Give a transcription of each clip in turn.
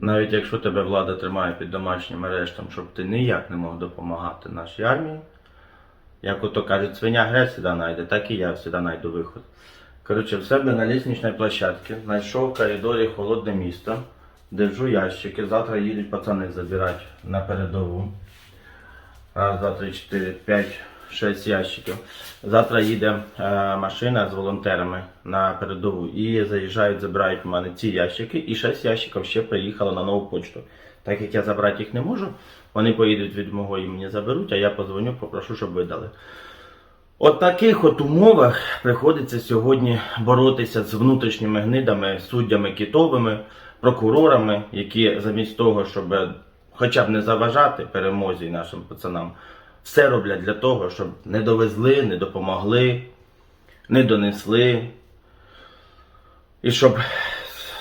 Навіть якщо тебе влада тримає під домашнім арештом, щоб ти ніяк не мог допомагати нашій армії, як ото кажуть, свиня грець сюди найде, так і я сюди найду виход. Коротше, в себе на лісничній площадці знайшов в коридорі холодне місто, держу ящики. Завтра їдуть пацани забирати на передову. Раз, два, три, чотири, п'ять, шість ящиків. Завтра їде е, машина з волонтерами на передову і заїжджають, забирають в мене ці ящики, і шість ящиків ще приїхало на нову почту. Так як я забрати їх не можу, вони поїдуть від мого імені заберуть, а я позвоню, попрошу, щоб видали. От таких от умовах приходиться сьогодні боротися з внутрішніми гнидами, суддями китовими, прокурорами, які замість того, щоб хоча б не заважати перемозі нашим пацанам, все роблять для того, щоб не довезли, не допомогли, не донесли. І щоб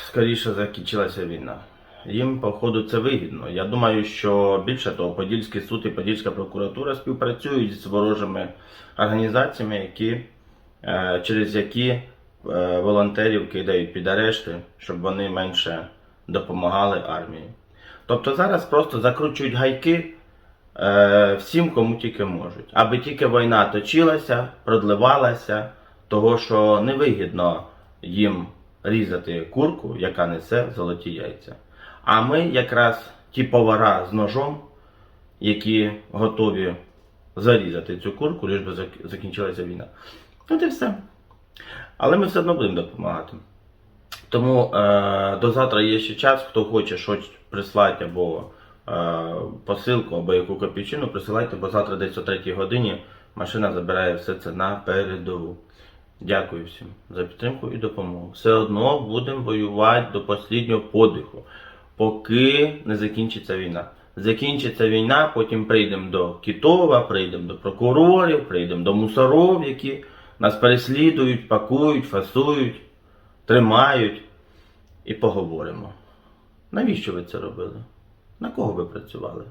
скоріше закінчилася війна. Їм, походу, це вигідно. Я думаю, що більше того, Подільський суд і Подільська прокуратура співпрацюють з ворожими організаціями, які, е, через які е, волонтерів кидають під арешти, щоб вони менше допомагали армії. Тобто зараз просто закручують гайки всім, кому тільки можуть. Аби тільки війна точилася, продливалася, того, що невигідно їм різати курку, яка несе золоті яйця. А ми якраз ті повара з ножом, які готові зарізати цю курку, лиш би закінчилася війна. От і все. Але ми все одно будемо допомагати. Тому е, до завтра є ще час, хто хоче щось прислати або е, посилку, або яку копійчину, присилайте, бо завтра десь о 3 годині машина забирає все це на передову. Дякую всім за підтримку і допомогу. Все одно будемо воювати до останнього подиху, поки не закінчиться війна. Закінчиться війна, потім прийдемо до Китова, прийдемо до прокурорів, прийдемо до мусоров, які нас переслідують, пакують, фасують, тримають і поговоримо. Навіщо ви це робили? На кого ви працювали?